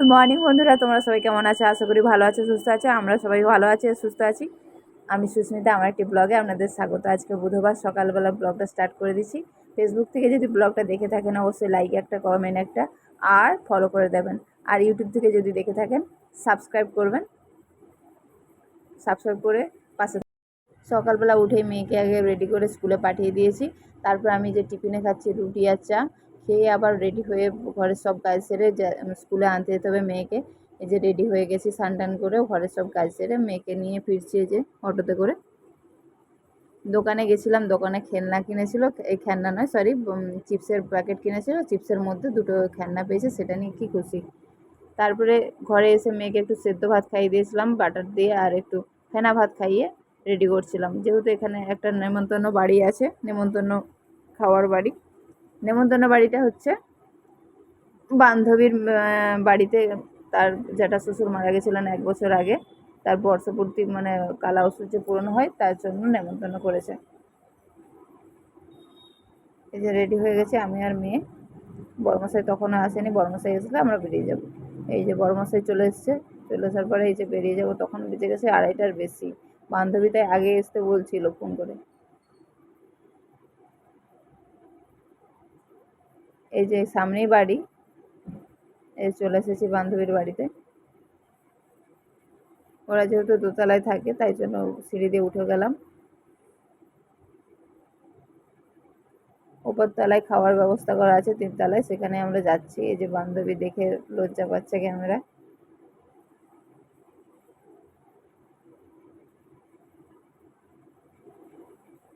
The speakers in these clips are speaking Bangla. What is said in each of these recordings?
মর্নিং বন্ধুরা। তোমরা সবাই কেমন আছো? আশা করি ভালো আছো, সুস্থ আছো। আমরা সবাই ভালো আছি সুস্থ আছি। আমি সুস্মিতা। আমার একটি ব্লগে আপনাদের স্বাগত। আজকে বুধবার সকালবেলা ব্লগটা স্টার্ট করে দিচ্ছি। ফেসবুক থেকে যদি ব্লগটা দেখে থাকেন, অবশ্যই লাইক একটা কমেন্ট একটা, আর ফলো করে দেবেন। আর ইউটিউব থেকে যদি দেখে থাকেন সাবস্ক্রাইব করবেন। সাবস্ক্রাইব করে পাশে সকালবেলা উঠেই মেয়েকে আগে রেডি করে স্কুলে পাঠিয়ে দিয়েছি। তারপর আমি যে টিফিনে খাচ্ছি, রুটি আর চা খেয়ে আবার রেডি হয়ে ঘরের সব কাজ সেরে স্কুলে আনতে যেতে হবে মেয়েকে। এই যে রেডি হয়ে গেছি স্নান করে ঘরের সব কাজ সেরে মেয়েকে নিয়ে ফিরছি যে অটোতে করে। দোকানে গেছিলাম, দোকানে খেলনা কিনেছিল, এই খেলনা নয় সরি চিপসের প্যাকেট কিনেছিল, চিপসের মধ্যে দুটো খেলনা পেয়েছে, সেটা নিয়ে কি খুশি। তারপরে ঘরে এসে মেয়েকে একটু সেদ্ধ ভাত খাইয়ে দিয়েছিলাম বাটার দিয়ে আর একটু ফেনা ভাত খাইয়ে রেডি করছিলাম। যেহেতু এখানে একটা নেমন্তন্ন বাড়ি আছে, নেমন্তন্ন খাওয়ার বাড়ি। নেমন্তন্ন বাড়িটা হচ্ছে বান্ধবীর বাড়িতে তার জ্যাঠা শ্বশুর মারা গেছিলেন এক বছর আগে, তার বর্ষপূর্তি মানে কালা যে পূরণ হয়, তার জন্য নেমন্তন্ন করেছে। এই যে রেডি হয়ে গেছে আমি আর মেয়ে। বড়মশাই তখনও আসেনি, বড়মশাই এসলে আমরা বেরিয়ে যাব। এই যে বড়মশাই চলে এসছে, চলে আসার পরে এই যে বেরিয়ে যাব, তখন বেঁচে গেছে আড়াইটার বেশি। বান্ধবী তাই আগে আসতে বলছিল ফোন করে। এই যে সামনেই বাড়ি। এই চলে এসেছি বান্ধবীর বাড়িতে। ওরা যেহেতু দোতলায় থাকে, তাই জন্য সিঁড়ি দিয়ে উঠে গেলাম। ওপর তলায় খাওয়ার ব্যবস্থা করা আছে তিনতলায় সেখানে আমরা যাচ্ছি। এই যে বান্ধবী দেখে লজ্জা পাচ্ছে ক্যামেরা।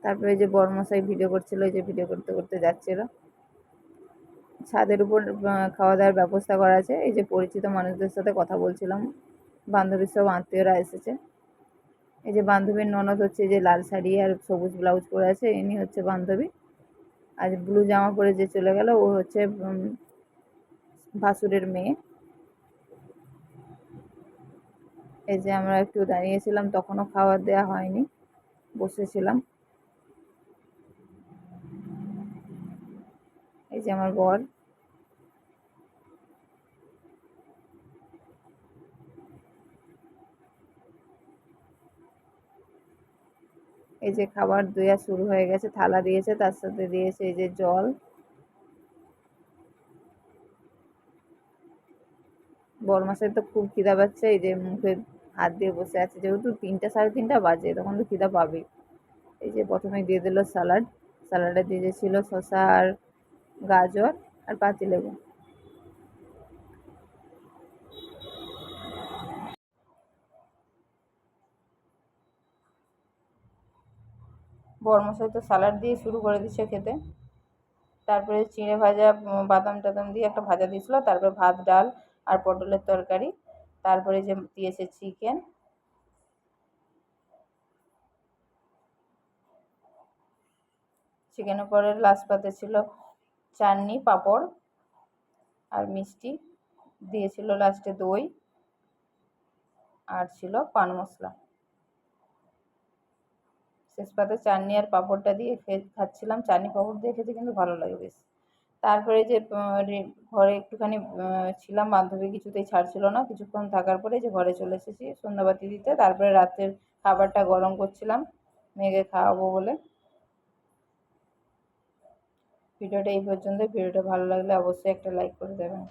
তারপরে যে বর্মশাই ভিডিও করছিল, এই যে ভিডিও করতে করতে যাচ্ছিল। ছাদের উপর খাওয়া দাওয়ার ব্যবস্থা করা আছে। এই যে পরিচিত মানুষদের সাথে কথা বলছিলাম, বান্ধবীর সব আত্মীয়রা এসেছে। এই যে বান্ধবীর ননদ হচ্ছে যে লাল শাড়ি আর সবুজ ব্লাউজ পরে আছে, ইনি হচ্ছে বান্ধবী। আর ব্লু জামা পরে যে চলে গেল, ও হচ্ছে ভাসুরের মেয়ে। এই যে আমরা একটু দাঁড়িয়েছিলাম, তখনও খাবার দেওয়া হয়নি, বসেছিলাম। এই যে আমার বর। এই যে খাবার দেওয়া শুরু হয়ে গেছে, থালা দিয়েছে, তার সাথে দিয়েছে এই যে জল। বরমাসের তো খুব খিদা পাচ্ছে, এই যে মুখে হাত দিয়ে বসে আছে, যেহেতু তিনটা সাড়ে তিনটা বাজে, তখন তো খিদা পাবে এই যে প্রথমে দিয়ে দিল স্যালাড স্যালাডে দিয়ে ছিল শসা আর গাজর আর পাতিলেবু। বরমশাই তো স্যালাড দিয়ে শুরু করে দিচ্ছে খেতে। তারপরে চিঁড়ে ভাজা বাদাম টাদাম দিয়ে একটা ভাজা দিয়েছিলো। তারপরে ভাত, ডাল আর পটলের তরকারি। তারপরে যে দিয়েছে চিকেন। চিকেনের পরে লাস্ট পাতে ছিল চাটনি, পাঁপড় আর মিষ্টি। দিয়েছিল লাস্টে দই আর ছিল পান মশলা। শেষ পাতে চাটনি আর পাঁপড়টা দিয়ে খাচ্ছিলাম। চাটনি, পাঁপড় দিয়ে খেতে কিন্তু ভালো লাগে বেশ। তারপরে যে ঘরে একটুখানি ছিলাম, বান্ধবী কিছুতেই ছাড়ছিল না। কিছুক্ষণ থাকার পরে যে, ঘরে চলে এসেছি, সন্ধ্যাবাতি দিতে। তারপরে রাতের খাবারটা গরম করছিলাম। মেয়েকে খাওয়াবো বলে। ভিডিওটা এই পর্যন্ত ভিডিওটা ভালো লাগলে অবশ্যই একটা লাইক করে দেবেন।